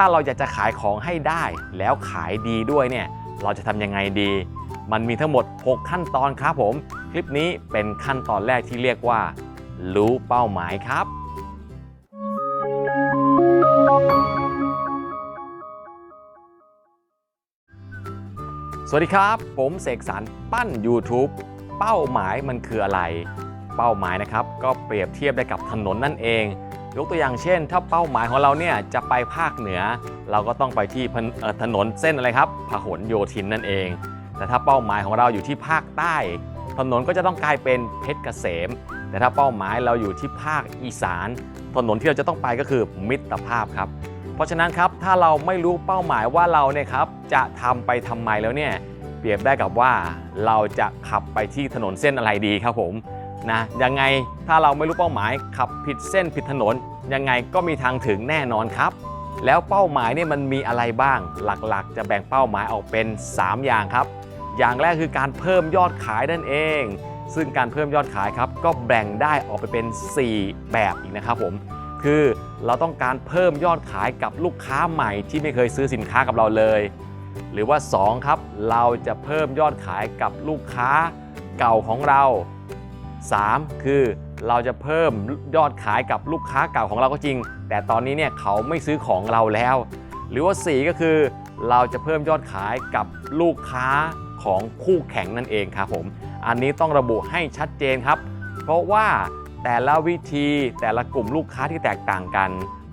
ถ้าเราอยากจะขายของให้ได้ แล้วขายดีด้วยเนี่ย เราจะทำยังไงดี มันมีทั้งหมด 6 ขั้นตอนครับผม คลิปนี้เป็นขั้นตอนแรกที่เรียกว่า รู้เป้าหมายครับสวัสดีครับ ผมเสกสรรปั้น YouTube เป้าหมายมันคืออะไร เป้าหมายนะครับ ก็เปรียบเทียบได้กับถนนนั่นเอง ยกตัวอย่างเช่น ถ้าเป้าหมายของเราเนี่ยจะไปภาคเหนือ เราก็ต้องไปที่ถนนเส้นอะไรครับพหลโยธินนั่นเอง แต่ถ้าเป้าหมายของเราอยู่ที่ภาคใต้ ถนนก็จะต้องกลายเป็นเพชรเกษม แต่ถ้าเป้าหมายเราอยู่ที่ภาคอีสาน ถนนที่เราจะต้องไปก็คือมิตรภาพครับ เพราะฉะนั้นครับถ้าเราไม่รู้เป้าหมายว่าเราเนี่ยครับจะทำไปทำไมแล้วเนี่ยเปรียบได้กับว่าเราจะขับไปที่ถนนเส้นอะไรดีครับผม นะยังไงถ้าเราไม่รู้เป้าหมายขับผิดเส้นผิดถนน ยังไงก็มีทางถึงแน่นอนครับ แล้วเป้าหมายเนี่ยมันมีอะไรบ้าง หลักๆ จะแบ่งเป้าหมายออกเป็น 3 อย่างครับ อย่างแรกคือการเพิ่มยอดขายนั่นเอง ซึ่งการเพิ่มยอดขายครับ ก็แบ่งได้ออกไปเป็น 4 แบบอีกนะครับผมคือเราต้องการเพิ่มยอดขายกับลูกค้าใหม่ที่ไม่เคยซื้อสินค้ากับเราเลย หรือว่า 2 ครับ เราจะเพิ่มยอดขายกับลูกค้าเก่าของเรา 3 คือเราจะเพิ่มยอดขายกับลูกค้าเก่าของเราก็จริง แต่ตอนนี้เนี่ยเขาไม่ซื้อของเราแล้ว หรือว่า 4 ก็คือเราจะเพิ่มยอดขายกับลูกค้าของคู่แข่งนั่นเองครับผม อันนี้ต้องระบุให้ชัดเจนครับ เพราะว่าแต่ละวิธีแต่ละกลุ่มลูกค้าที่แตกต่างกัน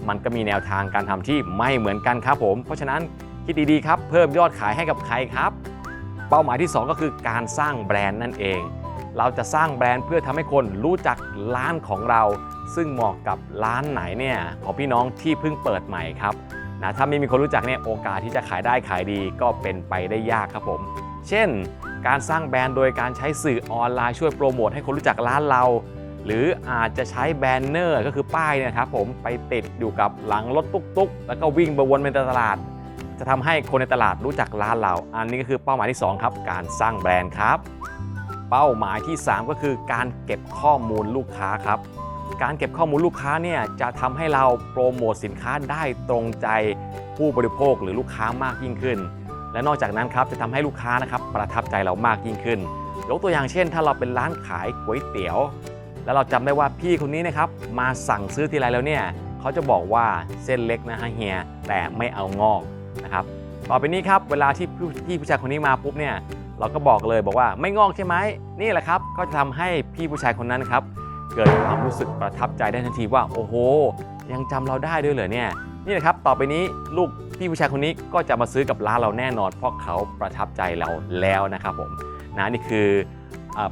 มันก็มีแนวทางการทำที่ไม่เหมือนกันครับผม เพราะฉะนั้นคิดดีๆครับ เพิ่มยอดขายให้กับใครครับ เป้าหมายที่ 2 ก็คือการสร้างแบรนด์นั่นเอง เราจะสร้างแบรนด์เพื่อทำให้คนรู้จักร้านของเรา ซึ่งเหมาะกับร้านไหนเนี่ยของพี่น้องที่เพิ่งเปิดใหม่ครับนะถ้าไม่มีคนรู้จักเนี่ยโอกาสที่จะขายได้ขายดีก็เป็นไปได้ยากครับผม เช่น การสร้างแบรนด์โดยการใช้สื่อออนไลน์ช่วยโปรโมทให้คนรู้จักร้านเรา หรืออาจจะใช้แบนเนอร์ก็คือป้ายเนี่ยครับผมไปติดอยู่กับหลังรถตุ๊กๆ แล้วก็วิ่งไปวนในตลาด จะทำให้คนในตลาดรู้จักร้านเรา อันนี้ก็คือเป้าหมายที่ 2 ครับ การสร้างแบรนด์ครับ เป้าหมายที่ 3 ก็คือการเก็บข้อมูลลูกค้าครับ การเก็บข้อมูลลูกค้าเนี่ยจะทำให้เราโปรโมทสินค้าได้ตรงใจผู้บริโภคหรือลูกค้ามากยิ่งขึ้น และนอกจากนั้นครับจะทำให้ลูกค้านะครับประทับใจเรามากยิ่งขึ้น ยกตัวอย่างเช่น ถ้าเราเป็นร้านขายก๋วยเตี๋ยว แล้วเราจำได้ว่าพี่คนนี้นะครับมาสั่งซื้อทีไรแล้วเนี่ยเขาจะบอกว่าเส้นเล็กนะฮะเฮียแต่ไม่เอางอกนะครับต่อไปนี้ครับเวลาที่พี่พี่ผู้ชายคนนี้มาปุ๊บเนี่ย เราก็บอกเลยบอกว่าไม่งอกใช่ไหมนี่แหละครับ ก็จะทำให้พี่ผู้ชายคนนั้นครับ เกิดความรู้สึกประทับใจได้ทันทีว่าโอ้โห ยังจำเราได้ด้วยเหรอเนี่ยนี่แหละครับต่อไปนี้ลูกพี่ผู้ชายคนนี้ก็จะมาซื้อกับร้านเราแน่นอน เพราะเขาประทับใจเราแล้วนะครับผมนะนี่คือ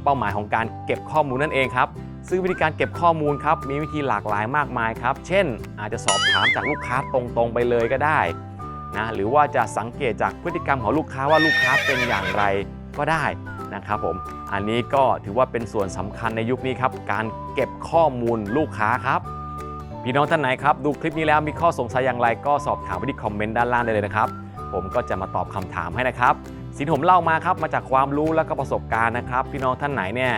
เป้าหมายของการเก็บข้อมูลนั่นเองครับซึ่งวิธีการเก็บข้อมูลครับมีวิธีหลากหลายมากมายครับ เช่น อาจจะสอบถามจากลูกค้าตรงๆไปเลยก็ได้ นะหรือว่าจะสังเกตจากพฤติกรรมของลูกค้าว่าลูกค้าเป็นอย่างไรก็ได้นะครับผมอันนี้ก็ถือว่าเป็นส่วนสำคัญในยุคนี้ครับ การเก็บข้อมูลลูกค้าครับ พี่น้องท่านไหนครับ ดูคลิปนี้แล้วมีข้อสงสัยอย่างไร ก็สอบถามไปที่คอมเมนต์ด้านล่างได้เลยนะครับ ผมก็จะมาตอบคำถามให้นะครับสิ่งที่ผมเล่ามาครับมาจากความรู้และก็ประสบการณ์นะครับ พี่น้องท่านไหนเนี่ย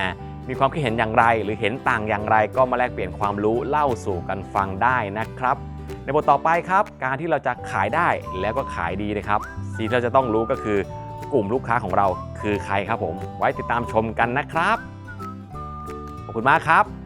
มีความคิดเห็นอย่างไร หรือเห็นต่างอย่างไรก็มาแลกเปลี่ยนความรู้เล่าสู่กันฟังได้นะครับ ในบทต่อไปครับ การที่เราจะขายได้แล้วก็ขายดีนะครับสิ่งที่เราจะต้องรู้ก็คือกลุ่มลูกค้าของเราคือใครครับผม ไว้ติดตามชมกันนะครับ ขอบคุณมากครับ